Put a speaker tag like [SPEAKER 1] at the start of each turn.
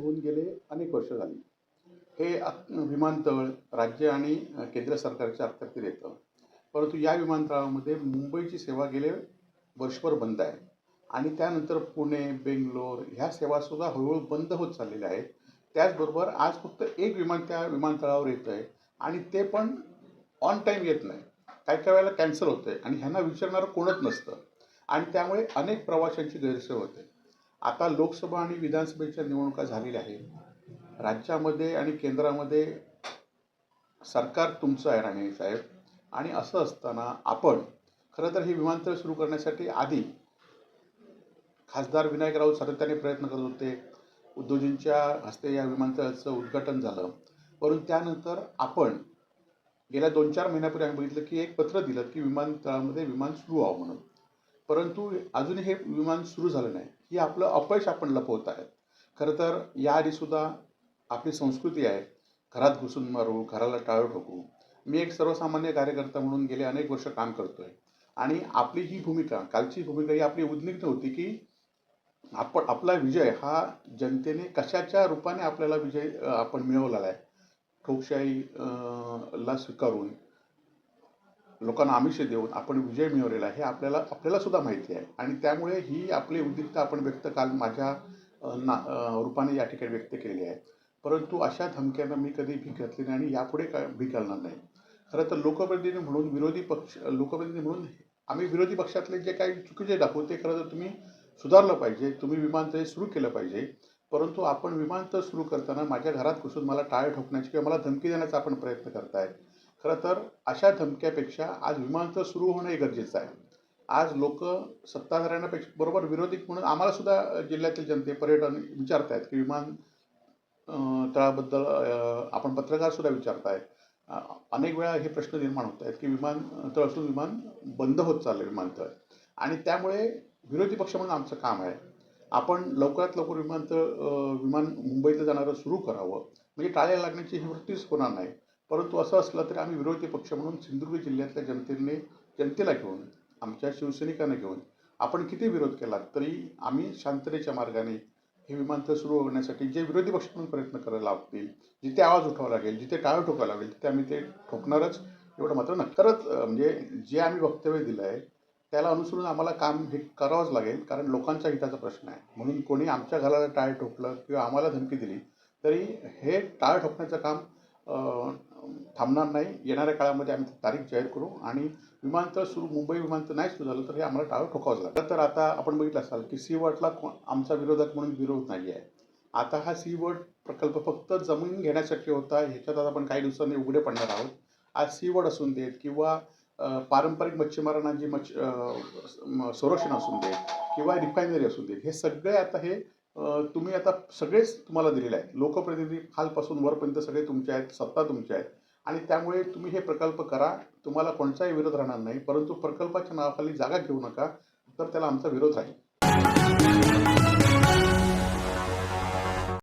[SPEAKER 1] होऊन गेले अनेक वर्ष झाली. हे विमानतळ राज्य आणि केंद्र सरकारच्या अखत्यारीत येतं. परंतु या विमानतळामध्ये मुंबईची सेवा गेले वर्षभर बंद आहे. आणि त्यानंतर पुणे बेंगलोर ह्या सेवासुद्धा हळूहळू बंद होत चाललेल्या आहेत. त्याचबरोबर आज फक्त एक विमान त्या विमानतळावर येतं आहे आणि ते पण ऑन टाईम येत नाही. काही काही वेळेला कॅन्सल होतं आहे आणि ह्यांना विचारणारं कोणच नसतं. आणि त्यामुळे अनेक प्रवाशांची गैरसोय होते. आता लोकसभा आणि विधानसभेच्या निवडणुका झालेल्या आहेत. राज्यामध्ये आणि केंद्रामध्ये सरकार तुमचं आहे राणे साहेब. आणि असं असताना आपण खरं तर हे विमानतळ सुरू करण्यासाठी आधी खासदार विनायक राऊत सातत्याने प्रयत्न करत होते. उद्योजींच्या हस्ते या विमानतळाचं उद्घाटन झालं. परंतु त्यानंतर आपण गेल्या दोन चार महिन्यापूर्वी आम्ही बघितलं की एक पत्र दिलं की विमानतळामध्ये विमान सुरू व्हावं म्हणून. परंतु अजूनही हे विमान सुरू झालं नाही. ही आपलं अपयश आपण लपवत आहेत. खरं तर याआधीसुद्धा आपली संस्कृती आहे. घरात घुसून मारू घराला टाळं ठोकू मी एक सर्वसामान्य कार्यकर्ता म्हणून गेले अनेक वर्ष काम करतोय. आणि आपली ही भूमिका कालची भूमिका ही आपली उद्निग्ध होती की आपण आपला विजय हा जनतेने कशाच्या रूपाने आपल्याला विजय आपण मिळवलेला आहे? ठोकशाही ला स्वीकारून लोकांना आमिष देऊन आपण विजय मिळवलेला हे आपल्याला आपल्याला सुद्धा माहिती आहे. आणि त्यामुळे ही आपली उद्दिष्ट आपण व्यक्त काल माझ्या ना रूपाने या ठिकाणी व्यक्त केलेली आहे परंतु अशा धमक्यांना मी कधी भीक घातली नाही आणि यापुढे काय भीक घालणार नाही. खरं तर लोकप्रतिनिधी म्हणून विरोधी पक्ष लोकप्रतिनिधी म्हणून आम्ही विरोधी पक्षातले जे काही चुकीचे दाखवू ते खरं तर तुम्ही सुधारलं पाहिजे तुम्ही विमानतळ सुरू केलं पाहिजे. परंतु आपण विमानतळ सुरू करताना माझ्या घरात घुसून मला टाळ ठोकण्याची किंवा मला धमकी देण्याचा आपण प्रयत्न करताय. खरं तर अशा धमक्यापेक्षा आज विमानतळ सुरू होणं हे गरजेचं आहे. आज लोक सत्ताधाऱ्यांपेक्षा बरोबर विरोधी म्हणून आम्हाला सुद्धा जिल्ह्यातील जनते पर्यटन विचारतायत की विमान तळाबद्दल आपण पत्रकार सुद्धा विचारताय अनेक वेळा हे प्रश्न निर्माण होत आहेत की विमानतळ असून विमान बंद होत चाललं विमानतळ. आणि त्यामुळे विरोधी पक्ष म्हणून आमचं काम आहे. आपण लवकरात लवकर विमानतळ विमान मुंबईला जाणारं सुरू करावं. म्हणजे टाळ्या लागण्याची ही वृत्तीच होणार नाही. परंतु असं असलं तरी आम्ही विरोधी पक्ष म्हणून सिंधुदुर्ग जिल्ह्यातल्या जनतेने जनतेला घेऊन आमच्या शिवसैनिकांना घेऊन आपण किती विरोध केला तरी आम्ही शांततेच्या मार्गाने हे विमानतळ सुरू होण्यासाठी जे विरोधी पक्ष म्हणून प्रयत्न करायला लागतील जिथे आवाज उठवावा लागेल जिथे टाळ ठोकावं लागेल तिथे आम्ही ते ठोकणारच. एवढं मात्र नक्करच म्हणजे जे आम्ही वक्तव्य दिलं आहे त्याला अनुसरून आम्हाला काम हे करावंच लागेल कारण लोकांच्या हिताचा प्रश्न आहे. म्हणून कोणी आमच्या घराला टाळ ठोकलं किंवा आम्हाला धमकी दिली तरी हे टाळ ठोकण्याचं काम थांबणार नाही. येणाऱ्या काळामध्ये आम्ही तारीख जाहीर करू आणि विमानतळ सुरू मुंबई विमानतळ नाही सुरू झालं तर हे आम्हाला टाळं ठोकावं लागलं. तर आता आपण बघितलं असाल की सी वॉटला को आमचा विरोधक म्हणून विरोध नाही आहे आता हा सी वॉट प्रकल्प फक्त जमीन घेण्यासाठी होता ह्याच्यात आता आपण काही दिवसांनी उघडे पडणार आहोत. आज सी वॉट असून देत किंवा पारंपरिक मच्छीमारांना जी मच्छ संरक्षण असून देत किंवा रिफायनरी असून देत हे सगळे आता हे तुम्ही आता सगळेच तुम्हाला दिलेले आहेत. लोकप्रतिनिधी खालपासून वरपर्यंत सगळे तुमचे आहेत सत्ता तुमच्या आहेत आणि त्यामुळे तुम्ही हे प्रकल्प करा. तुम्हाला कोणताही विरोध राहणार नाही. परंतु प्रकल्पाच्या नावाखाली जागा घेऊ नका. तर त्याला आमचा विरोध राहील